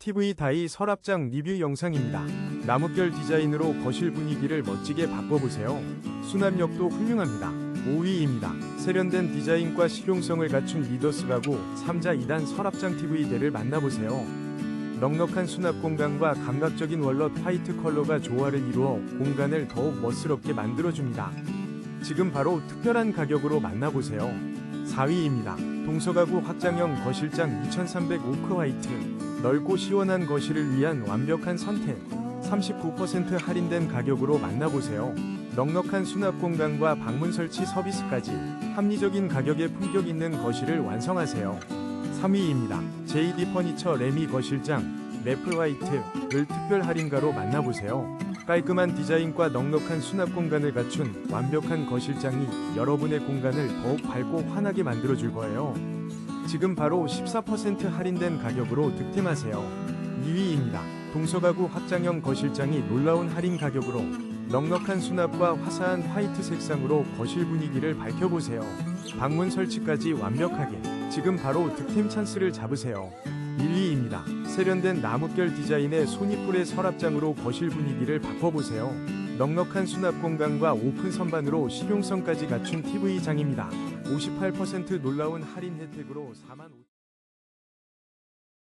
TV 다이 서랍장 리뷰 영상입니다. 나뭇결 디자인으로 거실 분위기를 멋지게 바꿔보세요. 수납력도 훌륭합니다. 5위입니다. 세련된 디자인과 실용성을 갖춘 리더스 가구 3자 2단 서랍장 TV대를 만나보세요. 넉넉한 수납 공간과 감각적인 월넛 화이트 컬러가 조화를 이루어 공간을 더욱 멋스럽게 만들어줍니다. 지금 바로 특별한 가격으로 만나보세요. 4위입니다. 동서가구 확장형 거실장 2300 오크 화이트 넓고 시원한 거실을 위한 완벽한 선택 39% 할인된 가격으로 만나보세요. 넉넉한 수납 공간과 방문 설치 서비스까지 합리적인 가격에 품격 있는 거실을 완성하세요. 3위입니다. JD 퍼니처 레미 거실장 매플 화이트를 특별 할인가로 만나보세요. 깔끔한 디자인과 넉넉한 수납 공간을 갖춘 완벽한 거실장이 여러분의 공간을 더욱 밝고 환하게 만들어줄 거예요. 지금 바로 14% 할인된 가격으로 득템하세요. 2위입니다. 동서가구 확장형 거실장이 놀라운 할인 가격으로 넉넉한 수납과 화사한 화이트 색상으로 거실 분위기를 밝혀보세요. 방문 설치까지 완벽하게 지금 바로 득템 찬스를 잡으세요. 1위입니다. 세련된 나뭇결 디자인의 소니풀의 서랍장으로 거실 분위기를 바꿔보세요. 넉넉한 수납 공간과 오픈 선반으로 실용성까지 갖춘 TV장입니다. 58% 놀라운 할인 혜택으로 4만 5천